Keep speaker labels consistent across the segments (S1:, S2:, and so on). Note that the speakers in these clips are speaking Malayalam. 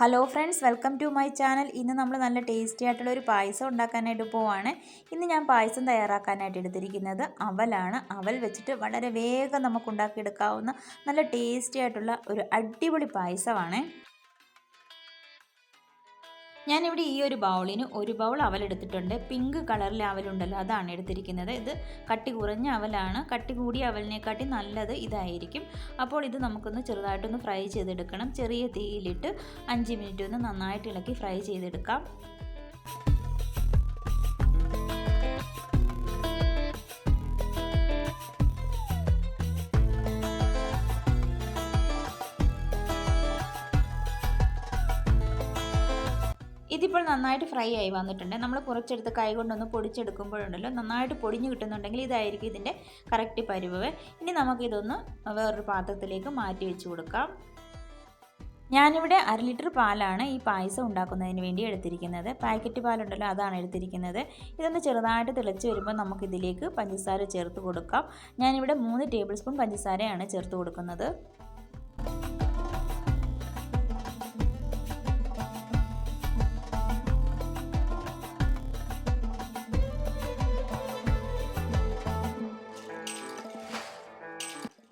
S1: Hello friends welcome to my channel ഇന്ന് നമ്മൾ നല്ല ടേസ്റ്റി ആയിട്ടുള്ള ഒരു പായസം ഉണ്ടാക്കാനായിട്ട് പോവാണ്. ഇന്ന് ഞാൻ പായസം തയ്യാറാക്കാനായിട്ട് എടുത്തിരിക്കുന്നത് അവലാണ്. അവൽ വെച്ചിട്ട് വളരെ വേഗം നമുക്ക് ഉണ്ടാക്കിയെടുക്കാവുന്ന നല്ല ടേസ്റ്റി ആയിട്ടുള്ള ഒരു അടിപൊളി പായസമാണ്. ഞാനിവിടെ ഈ ഒരു ബൗളിന് ഒരു ബൗൾ അവലെടുത്തിട്ടുണ്ട്. പിങ്ക് കളറിലെ അവലുണ്ടല്ലോ അതാണ് എടുത്തിരിക്കുന്നത്. ഇത് കട്ടി കുറഞ്ഞ അവലാണ്. കട്ടി കൂടിയ അവലിനെക്കാട്ടി നല്ലത് ഇതായിരിക്കും. അപ്പോൾ ഇത് നമുക്കൊന്ന് ചെറുതായിട്ടൊന്ന് ഫ്രൈ ചെയ്തെടുക്കണം. ചെറിയ തീയിലിട്ട് അഞ്ച് മിനിറ്റ് ഒന്ന് നന്നായിട്ട് ഇളക്കി ഫ്രൈ ചെയ്തെടുക്കാം. ഇതിപ്പോൾ നന്നായിട്ട് ഫ്രൈ ആയി വന്നിട്ടുണ്ട്. നമ്മൾ കുറച്ചെടുത്ത് കൈ കൊണ്ടൊന്ന് പൊടിച്ചെടുക്കുമ്പോഴുണ്ടല്ലോ നന്നായിട്ട് പൊടിഞ്ഞു കിട്ടുന്നുണ്ടെങ്കിൽ ഇതായിരിക്കും ഇതിന്റെ കറക്റ്റ് പരുവ് ഇനി നമുക്കിതൊന്ന് വേറൊരു പാത്രത്തിലേക്ക് മാറ്റി വെച്ച് കൊടുക്കാം. ഞാനിവിടെ അര ലിറ്റർ പാലാണ് ഈ പായസം ഉണ്ടാക്കുന്നതിന് വേണ്ടി എടുത്തിരിക്കുന്നത്. പാക്കറ്റ് പാലുണ്ടല്ലോ അതാണ് എടുത്തിരിക്കുന്നത്. ഇതൊന്ന് ചെറുതായിട്ട് തിളച്ച് വരുമ്പോൾ നമുക്കിതിലേക്ക് പഞ്ചസാര ചേർത്ത് കൊടുക്കാം. ഞാനിവിടെ മൂന്ന് ടേബിൾ സ്പൂൺ പഞ്ചസാരയാണ് ചേർത്ത് കൊടുക്കുന്നത്.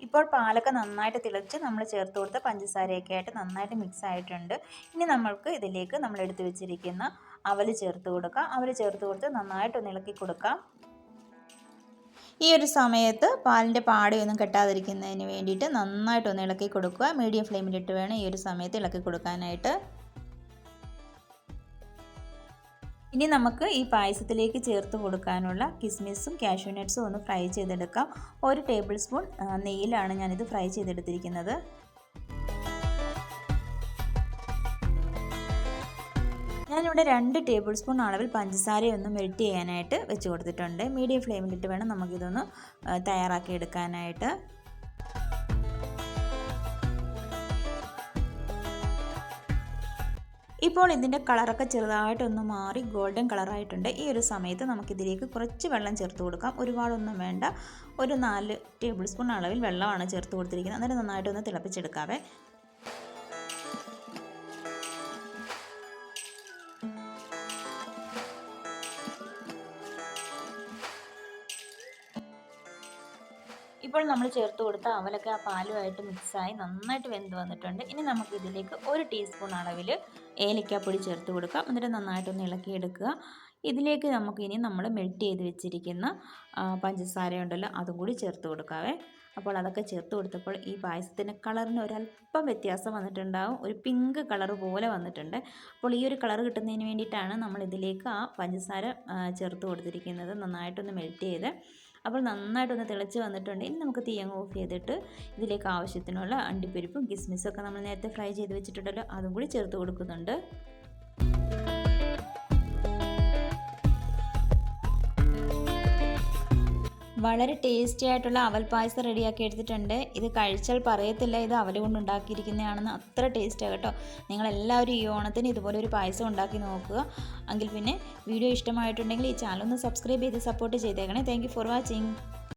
S1: ഇപ്പോൾ പാലൊക്കെ നന്നായിട്ട് തിളച്ച് നമ്മൾ ചേർത്ത് കൊടുത്ത പഞ്ചസാരയൊക്കെ ആയിട്ട് നന്നായിട്ട് മിക്സ് ആയിട്ടുണ്ട്. ഇനി നമ്മൾക്ക് ഇതിലേക്ക് നമ്മൾ എടുത്തു വെച്ചിരിക്കുന്ന അവൽ ചേർത്ത് കൊടുക്കാം. അവൽ ചേർത്ത് കൊടുത്ത് നന്നായിട്ടൊന്ന് ഇളക്കി കൊടുക്കാം. ഈ ഒരു സമയത്ത് പാലിന്റെ പാടയൊന്നും കെട്ടാതിരിക്കുന്നതിന് വേണ്ടിയിട്ട് നന്നായിട്ടൊന്ന് ഇളക്കി കൊടുക്കുക. മീഡിയം ഫ്ലെയിമിലിട്ട് വേണം ഈ ഒരു സമയത്ത് ഇളക്കി കൊടുക്കാനായിട്ട്. ഇനി നമുക്ക് ഈ പായസത്തിലേക്ക് ചേർത്ത് കൊടുക്കാനുള്ള കിസ്മിസും കാഷ്യൂ നട്ട്സും ഒന്ന് ഫ്രൈ ചെയ്തെടുക്കാം. ഒരു ടേബിൾ സ്പൂൺ നെയ്യിലാണ് ഞാനിത് ഫ്രൈ ചെയ്തെടുത്തിരിക്കുന്നത്. ഞാനിവിടെ രണ്ട് ടേബിൾ സ്പൂൺ അളവിൽ പഞ്ചസാരയൊന്ന് മെൽറ്റ് ചെയ്യാനായിട്ട് വെച്ച് കൊടുത്തിട്ടുണ്ട്. മീഡിയം ഫ്ലെയിമിലിട്ട് വേണം നമുക്കിതൊന്ന് തയ്യാറാക്കി എടുക്കാനായിട്ട് ഇപ്പോൾ ഇതിന്റെ കളറൊക്കെ ചെറുതായിട്ടൊന്ന് മാറി ഗോൾഡൻ കളറായിട്ടുണ്ട്. ഈ ഒരു സമയത്ത് നമുക്കിതിലേക്ക് കുറച്ച് വെള്ളം ചേർത്ത് കൊടുക്കാം. ഒരുപാടൊന്നും വേണ്ട. ഒരു നാല് ടേബിൾ സ്പൂൺ അളവിൽ വെള്ളമാണ് ചേർത്ത് കൊടുത്തിരിക്കുന്നത്. അന്നേരം നന്നായിട്ടൊന്ന് തിളപ്പിച്ചെടുക്കാവേ. ഇപ്പോൾ നമ്മൾ ചേർത്ത് കൊടുത്ത അവലൊക്കെ ആ പാലുമായിട്ട് മിക്സായി നന്നായിട്ട് വെന്ത് വന്നിട്ടുണ്ട്. ഇനി നമുക്ക് ഇതിലേക്ക് ഒരു ടീസ്പൂൺ അളവിൽ ഏലക്കാപ്പൊടി ചേർത്ത് കൊടുക്കാം. എന്നിട്ട് നന്നായിട്ടൊന്ന് ഇളക്കിയെടുക്കുക. ഇതിലേക്ക് നമുക്ക് ഇനി നമ്മൾ മെൽറ്റ് ചെയ്ത് വെച്ചിരിക്കുന്ന പഞ്ചസാര ഉണ്ടല്ലോ അതും കൂടി ചേർത്ത് കൊടുക്കാവേ. അപ്പോൾ അതൊക്കെ ചേർത്ത് കൊടുത്തപ്പോൾ ഈ പായസത്തിന്റെ കളറിന് ഒരല്പം വ്യത്യാസം വന്നിട്ടുണ്ടാവും. ഒരു പിങ്ക് കളർ പോലെ വന്നിട്ടുണ്ട്. അപ്പോൾ ഈ ഒരു കളർ കിട്ടുന്നതിന് വേണ്ടിയിട്ടാണ് നമ്മൾ ഇതിലേക്ക് ആ പഞ്ചസാര ചേർത്ത് കൊടുത്തിരിക്കുന്നത്. നന്നായിട്ടൊന്ന് മെൽറ്റ് ചെയ്ത് അപ്പോൾ നന്നായിട്ടൊന്ന് തിളച്ച് വന്നിട്ടുണ്ട്. ഇനി നമുക്ക് തീ അങ്ങ് ഓഫ് ചെയ്തിട്ട് ഇതിലേക്ക് ആവശ്യത്തിനുള്ള അണ്ടിപ്പരിപ്പും കിസ്മിസും ഒക്കെ നമ്മൾ നേരത്തെ ഫ്രൈ ചെയ്ത് വെച്ചിട്ടുണ്ടല്ലോ അതും കൂടി ചേർത്ത് കൊടുക്കുന്നുണ്ട്. വളരെ ടേസ്റ്റി ആയിട്ടുള്ള അവൽ പായസം റെഡിയാക്കി എടുത്തിട്ടുണ്ട്. ഇത് കഴിച്ചാൽ പറയത്തില്ല ഇത് അവൽ കൊണ്ട് ഉണ്ടാക്കിയിരിക്കുന്നതാണെന്ന് അത്ര ടേസ്റ്റാണ് കേട്ടോ. നിങ്ങളെല്ലാവരും ഈ ഓണത്തിന് ഇതുപോലെ ഒരു പായസം ഉണ്ടാക്കി നോക്കുക. എങ്കിൽ പിന്നെ വീഡിയോ ഇഷ്ടമായിട്ടുണ്ടെങ്കിൽ ഈ ചാനൽ ഒന്ന് സബ്സ്ക്രൈബ് ചെയ്ത് സപ്പോർട്ട് ചെയ്തേക്കണേ. Thank for watching